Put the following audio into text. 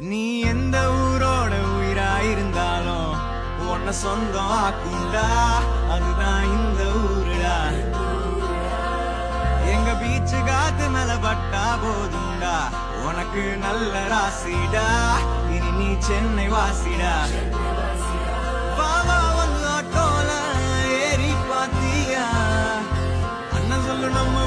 நீ எந்த ஊரோட உயிராயிருந்தாலும் உன்னை சொந்தம் ஆக்குண்டா அதுதான் இந்த ஊருடா. எங்க பீச்சு காத்து மேல பட்டா போதும்டா. உனக்கு நல்ல ராசிடா. இனி நீ சென்னை வாசிடா. பாவா வந்து ஆட்டோல ஏறி பாத்தியா? அண்ணன் சொல்லு நம்ம